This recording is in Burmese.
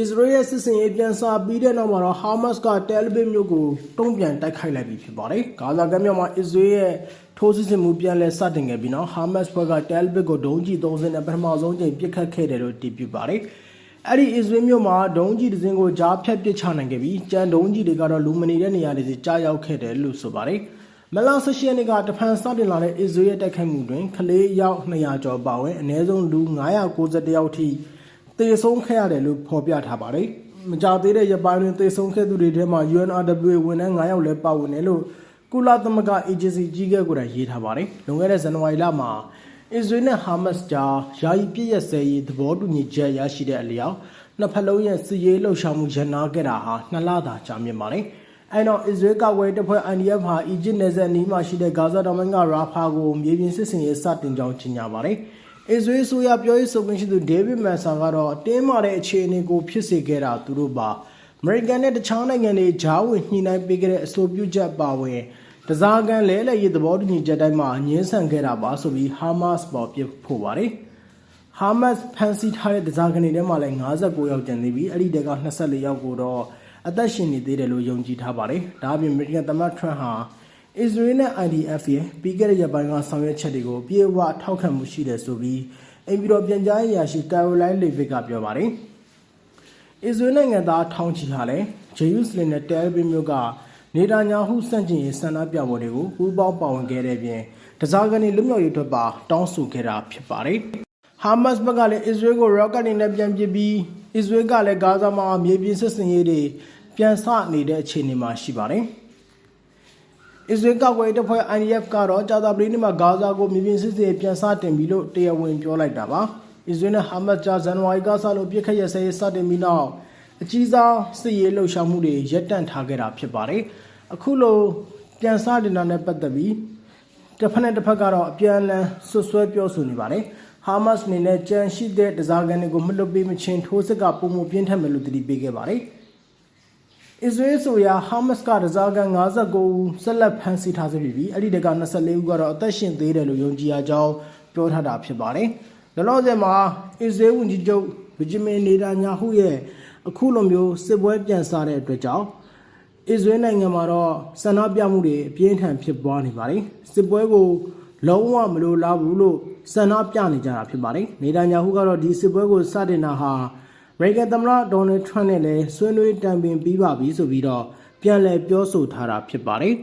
အစ္စရေးရဲ့စစ်စင်ရေးပြန်စားပြီးတဲ့နောက်မှာတော့ဟာမတ်စ်ကတယ်လ်ဗစ်မြို့ကိုတုံ့ပြန်တိုက်ခိုက်လိုက်ပြီဖြစ်ပါတယ်။ဂါဇာကမ်းမြောင်မှာအစ္စရေးရဲ့ထိုးစစ်ဆင်မှုပြန်လည်စတင်ခဲ့ပြီးနောက်ဟာမတ်စ်ဘက်ကတယ်လ်ဗစ်ကိုဒုံးကျည်30နဲ့ပထမဆုံးချိန်ပစ်ခတ်ခဲ့တယ်လို့တည်ပြုပါတယ်။အဲ့ဒီအစ္စရေးမြို့မှာဒုံးကျည်တစ်စင်းကိုကြားဖြတ်ပစ်ချနိုင်ခဲ့ပြီးကြံဒုံးကျည်တွေကတော့လူမနေတဲ့နေရာတွေစီကြားရောက်ခဲ့တယ်လို့ဆိုပါတယ်။မလဆရှိယန်ကတဖန်စတင်လာတဲ့အစ္စရေးရဲ့တိုက်ခိုက်မှုတွင်ကလေးရောက်200ကျော်ပါဝင်အနည်းဆုံးလူ991ယောက်ထိ တေဆုံးခဲ့ရတယ်လို့ဖော်ပြထားပါတယ်။မကြသေးတဲ့ရပိုင်းတွင်တေဆုံးခဲ့သူတွေထဲမှာ UNRWA ဝန်ထမ်း9ယောက်လည်းပါဝင်တယ်လို့ကုလသမဂ္ဂ agency ကြီးကဲကိုယ်တိုင်ရေးထားပါတယ်။လွန်ခဲ့တဲ့ဇန်နဝါရီလမှာအစ္စရေးနဲ့ဟာမတ်စ်ကြားယာယီပြည့်ရက်စဲရေးသဘောတူညီချက်ရရှိတဲ့အလျောက်နှစ်ဖက်လုံးရဲ့စစ်ရေးလှုပ်ရှားမှုရန်နာခဲ့တာဟာနှစ်လသာကြာမြင့်ပါတယ်။အဲတော့အစ္စရေးကဝယ်တပ်ဖွဲ့ IDF ဟာအီဂျစ်နယ်စပ်အနီးမှာရှိတဲ့ဂါဇာတောင်ပိုင်းကရာဖာကိုမြေပြင်စစ်ဆင်ရေးစတင်ကြောင်းကြေညာပါတယ်။ အစ္စရေးဆိုရပြောရေးဆိုခွင့်ရှိသူဒေးဗစ်မန်ဆာကတော့အတင်းမာတဲ့အခြေအနေကိုဖြစ်စေခဲ့တာသူတို့ပါအမေရိကန်နဲ့တခြားနိုင်ငံတွေဂျားဝင်ညှိနှိုင်းပေးခဲ့တဲ့အဆိုပြုချက်ပါဝင်တစားကန်လဲလှယ်ရေးသဘောတူညီချက်တိုင်းမှာငင်းဆန်ခဲ့တာပါဆိုပြီးဟာမတ်စ်ပေါ်ပြဖို့ပါတယ်။ဟာမတ်စ်ဖန်စီထားတဲ့တစားကန်တွေထဲမှာလည်း59ယောက်ကျန်သေးပြီးအဲ့ဒီတဲက24ယောက်ကိုတော့အသက်ရှင်နေသေးတယ်လို့ယုံကြည်ထားပါတယ်။ဒါအပြင်အမေရိကန်သမ္မတထရန့်ဟာ အစ္စရေးနဲ့ IDF ရဲ့ပြီးခဲ့တဲ့ရက်ပိုင်းကဆောင်ရွက်ချက်တွေကိုပြေဝထောက်ခံမှုရှိတယ်ဆိုပြီးအိမ်ပြည်တော်ပြန်ကြားရေးရာရှိကာရိုလိုင်းလေဗစ်ကပြောပါတယ်။အစ္စရေးနိုင်ငံသားထောင်ချီဟာလည်းဂျေရုဆလင်နဲ့တဲလ်ဗစ်မြို့ကနေတာညာဟုစန့်ကျင်ရေးဆန္ဒပြပွဲတွေကိုပူးပေါင်းပါဝင်ခဲ့တဲ့ပြင်တစားကနေလွတ်မြောက်ရေးအတွက်ပါတောင်းဆိုခဲ့တာဖြစ်ပါတယ်။ဟာမတ်စ်ဘက်ကလည်းအစ္စရေးကိုရော့ကတ်တွေနဲ့ပြန်ပစ်ပြီးအစ္စရေးကလည်းဂါဇာမှာမြေပြင်စစ်စင်ရေးတွေပြန်ဆနေတဲ့အခြေအနေမှာရှိပါတယ်။ အစ္စရေးကကွယ်တပ်ဖွဲ့ IDF ကတော့ကြာသပတေးနေ့မှာဂါဇာကိုမြေပြင်စစ်စင်ရေးပြန်စတင်ပြီလို့တရားဝင်ပြောလိုက်တာပါ။အစ္စရေးနဲ့ဟာမတ်စ်ကြားဇန်နဝါရီကစလို့ပြစ်ခတ်ရစဲရေးစတင်ပြီးနောက်အကြီးစားစစ်ရေးလှုပ်ရှားမှုတွေရပ်တန့်ထားခဲ့တာဖြစ်ပါတယ်။အခုလိုပြန်စတင်တာနဲ့ပတ်သက်ပြီးတစ်ဖက်နဲ့တစ်ဖက်ကတော့အပြန်အလှန်ဆွဆွဲပြောဆိုနေပါတယ်။ဟာမတ်စ်အနေနဲ့ကြံရှိတဲ့တစားကန်တွေကိုမလွတ်ပေးမချင်းထိုးစစ်ကပုံမှုပြင်းထန်မယ်လို့တတိပေးခဲ့ပါတယ်။ အစ္စရေးဆိုရာဟာမတ်စ်ကတစားကန်59ဦးဆက်လက်ဖမ်းဆီးထားစေပြီးအဲ့ဒီတက24ဦးကတော့အသက်ရှင်သေးတယ်လို့ယုံကြည်ရကြောင်းပြောထားတာဖြစ်ပါတယ်။လောလောဆယ်မှာအစ္စရေးဝန်ကြီးချုပ်ဗဂျမင်နေတာညာဟုရဲ့အခုလိုမျိုးစစ်ပွဲပြန်စားတဲ့အတွက်ကြောင့်အစ္စရေးနိုင်ငံမှာတော့ဆန္ဒပြမှုတွေအပြင်းထန်ဖြစ်ပွားနေပါတယ်စစ်ပွဲကိုလုံးဝမလိုလားဘူးလို့ဆန္ဒပြနေကြတာဖြစ်ပါတယ်နေတန်ညာဟုကတော့ဒီစစ်ပွဲကိုစတင်တာဟာအ မေရိကန်သမ္မတဒေါ်နယ်ထရန့်နဲ့လည်းဆွေးနွေးတိုင်ပင်ပြီးပါပြီဆိုပြီးတော့ပြန်လည်ပြောဆိုထားတာဖြစ်ပါတယ်